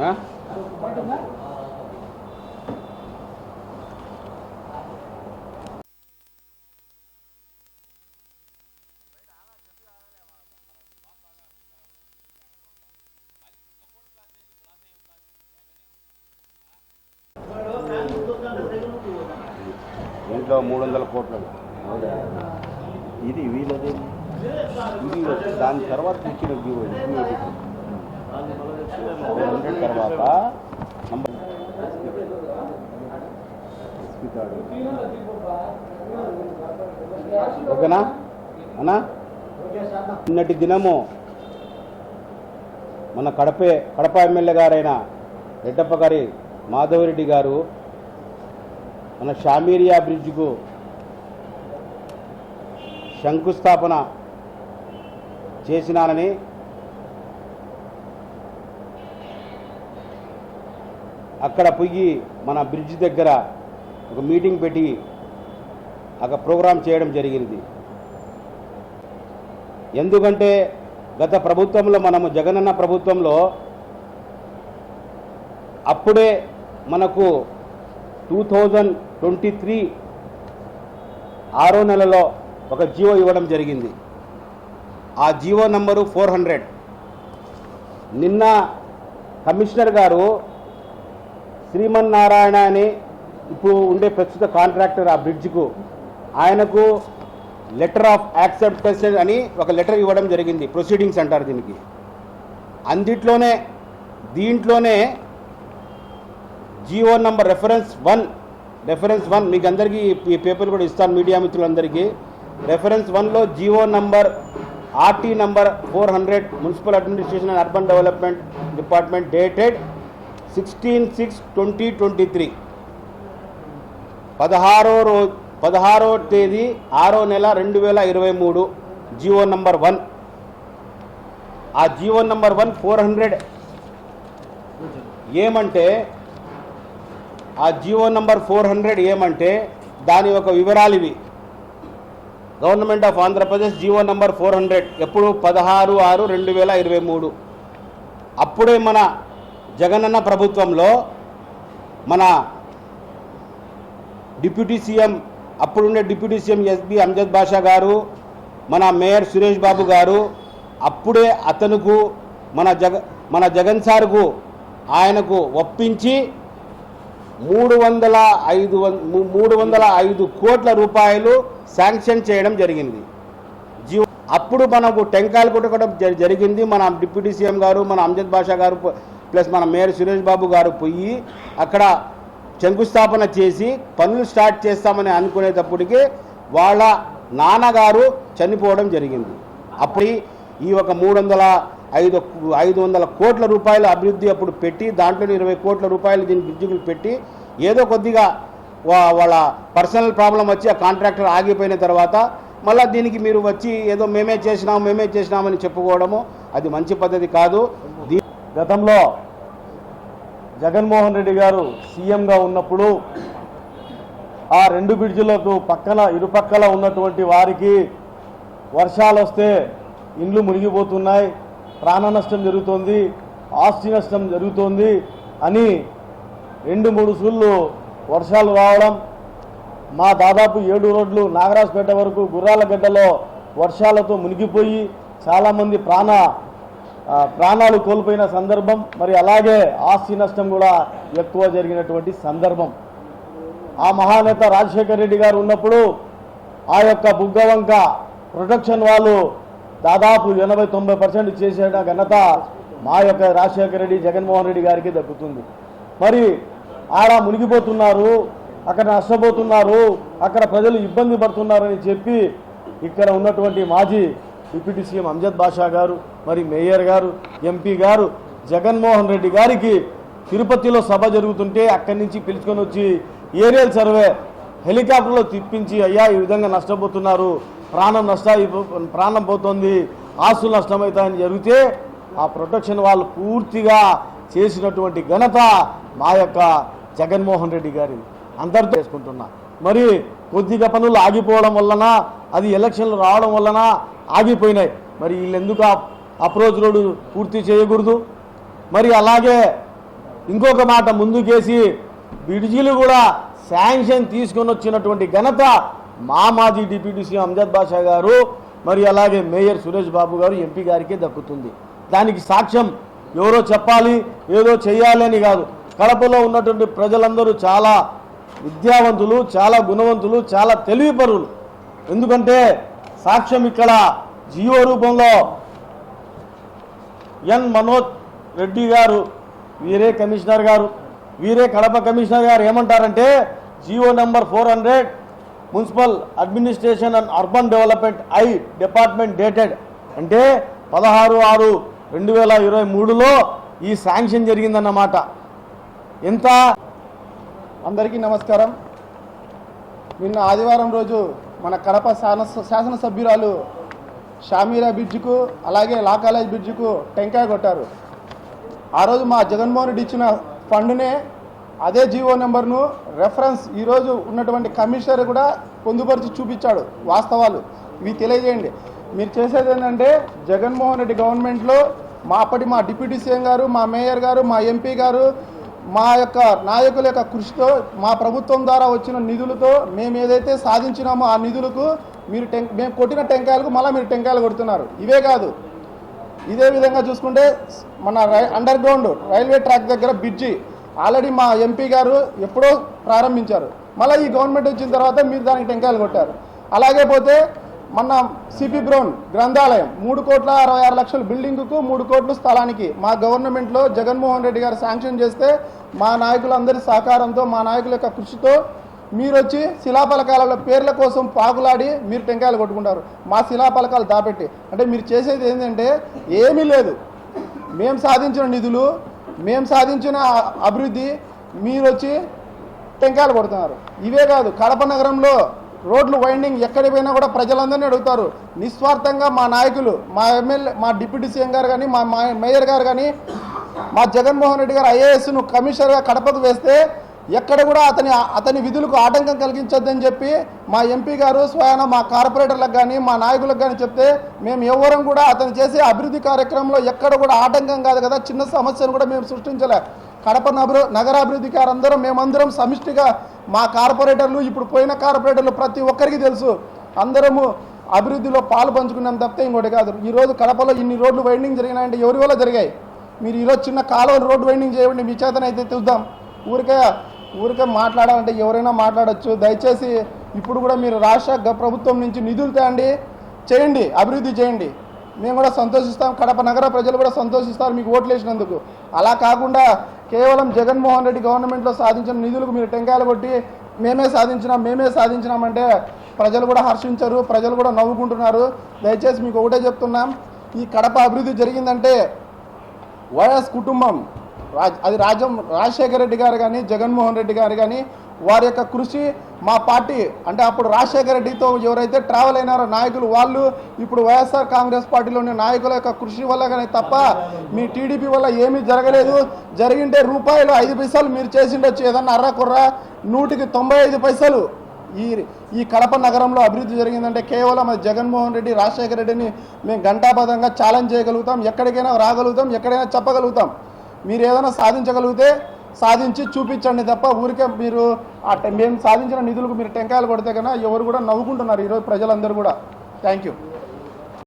ఆ? దీంట్లో మూడు వందల కోట్లు ఇది వీళ్ళది దాని తర్వాత ఇచ్చిన జీవో హండ్రెడ్ తర్వాత ఓకేనా? అన్నా? నిన్నటి దినము మన కడపే కడప ఎమ్మెల్యే గారైన రెడ్డప్ప గారి మాధవరెడ్డి గారు మన షామీరియా బ్రిడ్జ్కు శంకుస్థాపన చేసినానని అక్కడ పోయి మన బ్రిడ్జ్ దగ్గర ఒక మీటింగ్ పెట్టి అక్కడ ప్రోగ్రాం చేయడం జరిగింది. ఎందుకంటే గత ప్రభుత్వంలో మనము జగనన్న ప్రభుత్వంలో అప్పుడే మనకు టూ థౌజండ్ ట్వంటీ త్రీ ఆరో నెలలో ఒక జీవో ఇవ్వడం జరిగింది. ఆ జీవో నంబరు ఫోర్ హండ్రెడ్. నిన్న కమిషనర్ గారు శ్రీమన్నారాయణ అని ఇప్పుడు ఉండే ప్రస్తుత కాంట్రాక్టర్ ఆ బ్రిడ్జ్కు ఆయనకు లెటర్ ఆఫ్ యాక్సెప్టెన్స్ అని ఒక లెటర్ ఇవ్వడం జరిగింది ప్రొసీడింగ్స్ అంటారు దీనికి. అందిట్లోనే దీంట్లోనే GO number reference one reference one మీకు అందరికీ ఈ పేపర్ కూడా ఇస్తాను మీడియా మిత్రులందరికీ. రెఫరెన్స్ వన్లో GO number RT number four hundred municipal administration and urban development department dated sixteen six twenty twenty three పదహారో రోజు పదహారో తేదీ ఆరో నెల రెండు వేల ఇరవై మూడు జియో నంబర్ వన్. ఆ GO number one four hundred. ఏమంటే ఆ జియో నంబర్ ఫోర్ హండ్రెడ్ ఏమంటే దాని యొక్క వివరాలు ఇవి. Government of Andhra Pradesh GO number four hundred. ఎప్పుడు? పదహారు ఆరు రెండు వేల ఇరవై మూడు. అప్పుడే మన జగనన్న ప్రభుత్వంలో మన deputy CM అప్పుడుండే deputy CM SB Amjad Basha గారు మన మేయర్ సురేష్ బాబు గారు అప్పుడే అతనుకు మన జగ మన జగన్ సార్కు ఆయనకు ఒప్పించి మూడు వందల ఐదు వం- మూడు వందల ఐదు కోట్ల రూపాయలు శాంక్షన్ చేయడం జరిగింది. జీవో అప్పుడు మనకు టెంకాయలు కొట్టడం జరిగింది. మన డిప్యూటీ సీఎం గారు మన అంజద్ బాషా గారు ప్లస్ మన మేయర్ సురేష్ బాబు గారు పోయి అక్కడ శంకుస్థాపన చేసి పనులు స్టార్ట్ చేస్తామని అనుకునేటప్పటికి వాళ్ళ నాన్నగారు చనిపోవడం జరిగింది. అప్పుడు ఈ ఒక మూడు వందల ఐదు ఐదు వందల కోట్ల రూపాయల అభివృద్ధి అప్పుడు పెట్టి దాంట్లో ఇరవై కోట్ల రూపాయలు దీని బ్రిడ్జికి పెట్టి ఏదో కొద్దిగా వా- వాళ్ళ పర్సనల్ ప్రాబ్లం వచ్చి ఆ కాంట్రాక్టర్ ఆగిపోయిన తర్వాత మళ్ళీ దీనికి మీరు వచ్చి ఏదో మేమే చేసినాం మేమే చేసినామని చెప్పుకోవడము అది మంచి పద్ధతి కాదు. గతంలో జగన్మోహన్ రెడ్డి గారు సీఎంగా ఉన్నప్పుడు ఆ రెండు బ్రిడ్జిలకు పక్కన ఇరుపక్కల ఉన్నటువంటి వారికి వర్షాలు వస్తే ఇండ్లు మునిగిపోతున్నాయి ప్రాణ నష్టం జరుగుతోంది ఆస్తి నష్టం జరుగుతోంది అని రెండు మూడు సూళ్ళు వర్షాలు రావడం మా దాదాపు ఏడు రోడ్లు నాగరాజపేట వరకు గుర్రాలగడ్డలో వర్షాలతో మునిగిపోయి చాలామంది ప్రాణ ప్రాణాలు కోల్పోయిన సందర్భం మరి అలాగే ఆస్తి నష్టం కూడా ఎక్కువ జరిగినటువంటి సందర్భం. ఆ మహానేత రాజశేఖర రెడ్డి గారు ఉన్నప్పుడు ఆ యొక్క బుగ్గవంక ప్రొటెక్షన్ వాళ్ళు దాదాపు ఎనభై తొంభై పర్సెంట్ చేసేట ఘనత మా యొక్క రాజశేఖర రెడ్డి జగన్మోహన్ రెడ్డి గారికి దక్కుతుంది. మరి ఆడ మునిగిపోతున్నారు అక్కడ నష్టపోతున్నారు అక్కడ ప్రజలు ఇబ్బంది పడుతున్నారని చెప్పి ఇక్కడ ఉన్నటువంటి మాజీ డిప్యూటీ సీఎం అంజద్ బాషా గారు మరి మేయర్ గారు ఎంపీ గారు జగన్మోహన్ రెడ్డి గారికి తిరుపతిలో సభ జరుగుతుంటే అక్కడి నుంచి పిలుచుకొని వచ్చి ఏరియల్ సర్వే హెలికాప్టర్లో తిప్పించి అయ్యా ఈ విధంగా నష్టపోతున్నారు. ప్రాణం నష్ట ప్రాణం పోతుంది. ఆస్తులు నష్టమవుతాయని జరిగితే ఆ ప్రొటెక్షన్ వాళ్ళు పూర్తిగా చేసినటువంటి ఘనత మా యొక్క జగన్మోహన్ రెడ్డి గారి అందరితో చేసుకుంటున్నా. మరి కొద్దిగా పనులు ఆగిపోవడం వలన అది ఎలక్షన్లు రావడం వలన ఆగిపోయినాయి. మరి వీళ్ళెందుకు అప్రోచ్ రోడ్డు పూర్తి చేయకూడదు? మరి అలాగే ఇంకొక మాట ముందుకేసి బిడ్జీలు కూడా శాంక్షన్ తీసుకొని వచ్చినటువంటి ఘనత మా మాజీ డిప్యూటీ సీఎం అంజద్ బాషా గారు మరి అలాగే మేయర్ సురేష్ బాబు గారు ఎంపీ గారికే దక్కుతుంది. దానికి సాక్ష్యం ఎవరో చెప్పాలి ఏదో చేయాలి కాదు. కడపలో ఉన్నటువంటి ప్రజలందరూ చాలా విద్యావంతులు చాలా గుణవంతులు చాలా తెలివిపరులు. ఎందుకంటే సాక్ష్యం ఇక్కడ జియో రూపంలో ఎన్ మనోజ్ రెడ్డి గారు వీరే కమిషనర్ గారు వీరే కడప కమిషనర్ గారు ఏమంటారంటే GO number four hundred municipal administration and urban development I department dated. అంటే పదహారు ఆరు రెండు వేల ఇరవై మూడులో ఈ శాంక్షన్ జరిగిందన్నమాట. ఎంత అందరికీ నమస్కారం. నిన్న ఆదివారం రోజు మన కడప శాసన శాసనసభ్యురాలు షామీరా బ్రిడ్జ్కు అలాగే లా కాలేజ్ బ్రిడ్జ్కు టెంకాయ కొట్టారు. ఆ రోజు మా జగన్మోహన్ రెడ్డి ఇచ్చిన ఫండ్నే అదే జీవో నెంబర్ను రెఫరెన్స్ ఈరోజు ఉన్నటువంటి కమిషనర్ కూడా పొందుపరిచి చూపించాడు వాస్తవాలు. ఇవి తెలియజేయండి. మీరు చేసేది ఏంటంటే జగన్మోహన్ రెడ్డి గవర్నమెంట్లో మా అప్పటి మా డిప్యూటీ సీఎం గారు మా మేయర్ గారు మా ఎంపీ గారు మా యొక్క నాయకుల యొక్క కృషితో మా ప్రభుత్వం ద్వారా వచ్చిన నిధులతో మేము ఏదైతే సాధించినామో ఆ నిధులకు మీరు టెం మేము కొట్టిన టెంకాయలకు మళ్ళీ మీరు టెంకాయలు కొడుతున్నారు. ఇవే కాదు. ఇదే విధంగా చూసుకుంటే మన రై అండర్ గ్రౌండ్ రైల్వే ట్రాక్ దగ్గర బ్రిడ్జి ఆల్రెడీ మా ఎంపీ గారు ఎప్పుడో ప్రారంభించారు. మళ్ళీ ఈ గవర్నమెంట్ వచ్చిన తర్వాత మీరు దానికి టెంకాయలు కొట్టారు. అలాగే పోతే మన సిపి బ్రౌన్ గ్రంథాలయం మూడు కోట్ల అరవై ఆరు లక్షల బిల్డింగ్కు మూడు కోట్ల స్థలానికి మా గవర్నమెంట్లో జగన్మోహన్ రెడ్డి గారు శాంక్షన్ చేస్తే మా నాయకులందరి సహకారంతో మా నాయకుల యొక్క కృషితో మీరు వచ్చి శిలాఫలకాలలో పేర్ల కోసం పాకులాడి మీరు టెంకాయలు కొట్టుకుంటారు. మా శిలాఫలకాలు దాపెట్టి. అంటే మీరు చేసేది ఏంటంటే ఏమీ లేదు. మేము సాధించిన నిధులు మేము సాధించిన అభివృద్ధి మీరు వచ్చి టెంకాయలు కొడుతున్నారు. ఇవే కాదు కడప నగరంలో రోడ్లు వైండింగ్ ఎక్కడికి పోయినా కూడా ప్రజలందరినీ అడుగుతారు. నిస్వార్థంగా మా నాయకులు మా ఎమ్మెల్యే మా డిప్యూటీ సీఎం గారు కానీ మా మా మేయర్ గారు కానీ మా జగన్మోహన్ రెడ్డి గారు ఐఏఎస్ను కమిషనర్గా కడపకు వేస్తే ఎక్కడ కూడా అతని అతని విధులకు ఆటంకం కలిగించొద్దని చెప్పి మా ఎంపీ గారు స్వయాన మా కార్పొరేటర్లకు కానీ మా నాయకులకు కానీ చెప్తే మేము ఎవరం కూడా అతను చేసే అభివృద్ధి కార్యక్రమంలో ఎక్కడ కూడా ఆటంకం కాదు కదా చిన్న సమస్యను కూడా మేము సృష్టించలే. కడప నగర గారు అందరం మేమందరం సమిష్టిగా మా కార్పొరేటర్లు ఇప్పుడు పోయిన కార్పొరేటర్లు ప్రతి ఒక్కరికి తెలుసు. అందరము అభివృద్ధిలో పాలు పంచుకున్నాం తప్పితే ఇంకోటి కాదు. ఈరోజు కడపలో ఇన్ని రోడ్లు వైండింగ్ జరిగినాయంటే ఎవరి వల్ల జరిగాయి? మీరు ఈరోజు చిన్న కాలువ రోడ్డు వైండింగ్ చేయండి మీ చేతనైతే చూద్దాం. ఊరికే ఊరికే మాట్లాడాలంటే ఎవరైనా మాట్లాడొచ్చు. దయచేసి ఇప్పుడు కూడా మీరు రాష్ట్ర ప్రభుత్వం నుంచి నిధులు తేండి చేయండి అభివృద్ధి చేయండి. మేము కూడా సంతోషిస్తాం. కడప నగర ప్రజలు కూడా సంతోషిస్తారు మీకు ఓట్లు వేసినందుకు అలా కాకుండా కేవలం జగన్మోహన్ రెడ్డి గవర్నమెంట్లో సాధించిన నిధులకు మీరు టెంకాయలు కొట్టి మేమే సాధించినాం మేమే సాధించినామంటే ప్రజలు కూడా హర్షించరు ప్రజలు కూడా నవ్వుకుంటున్నారు. దయచేసి మీకు ఒకటే చెప్తున్నాం ఈ కడప అభివృద్ధి జరిగిందంటే వైఎస్ కుటుంబం రాజ్ అది రాజం రాజశేఖర రెడ్డి గారు కానీ జగన్మోహన్ రెడ్డి గారు కానీ వారి యొక్క కృషి మా పార్టీ అంటే అప్పుడు రాజశేఖర రెడ్డితో ఎవరైతే ట్రావెల్ అయినారో నాయకులు వాళ్ళు ఇప్పుడు వైఎస్ఆర్ కాంగ్రెస్ పార్టీలోని నాయకుల యొక్క కృషి వల్ల కానీ తప్ప మీ టీడీపీ వల్ల ఏమీ జరగలేదు. జరిగింటే రూపాయలు ఐదు పైసలు మీరు చేసిండొచ్చు ఏదన్నా అర్ర కుర్ర నూటికి తొంభై ఐదు పైసలు. ఈ ఈ కడప నగరంలో అభివృద్ధి జరిగిందంటే కేవలం అది జగన్మోహన్ రెడ్డి రాజశేఖర రెడ్డిని మేము గంటాపదంగా ఛాలెంజ్ చేయగలుగుతాం. ఎక్కడికైనా రాగలుగుతాం ఎక్కడైనా చెప్పగలుగుతాం. మీరు ఏదైనా సాధించగలిగితే సాధించి చూపించండి తప్ప ఊరికే మీరు ఆ మేము సాధించిన నిధులకు మీరు టెంకాయలు కొడితే కన్నా ఎవరు కూడా నవ్వుకుంటున్నారు ఈరోజు ప్రజలందరూ కూడా. Thank you